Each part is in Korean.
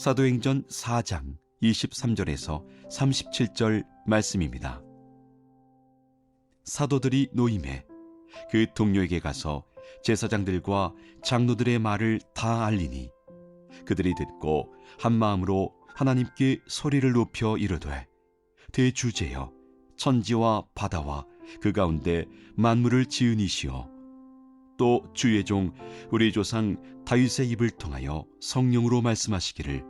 사도행전 4장 23절에서 37절 말씀입니다. 사도들이 노임해 그 동료에게 가서 제사장들과 장로들의 말을 다 알리니 그들이 듣고 한 마음으로 하나님께 소리를 높여 이르되 대주제여 천지와 바다와 그 가운데 만물을 이시여 또 주의 종 우리 조상 다윗의 입을 통하여 성령으로 말씀하시기를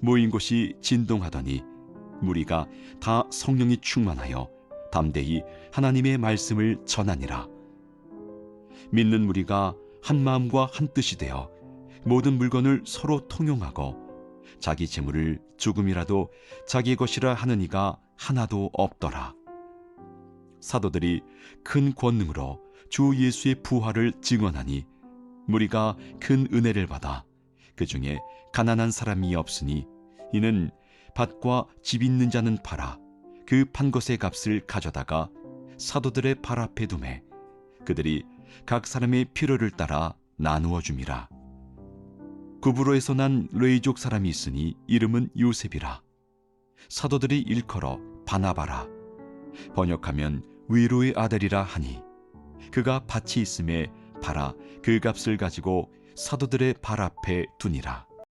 모인 곳이 진동하더니 무리가 다 성령이 충만하여 담대히 하나님의 말씀을 전하니라. 믿는 무리가 한 마음과 한 뜻이 되어 모든 물건을 서로 통용하고 자기 재물을 조금이라도 자기 것이라 하는 이가 하나도 없더라. 사도들이 큰 권능으로 주 예수의 부활을 증언하니 무리가 큰 은혜를 받아 그 중에 가난한 사람이 없으니 이는 밭과 집 있는 자는 팔아 그 판 것의 값을 가져다가 사도들의 발 앞에 두매 그들이 각 사람의 필요를 따라 나누어 줌이라. 구브로에서 난 레이족 사람이 있으니 이름은 요셉이라. 사도들이 일컬어 바나바라. 번역하면 위로의 아들이라 하니 그가 밭이 있음에 팔아 그 값을 가지고 사도들의 발 앞에 두니라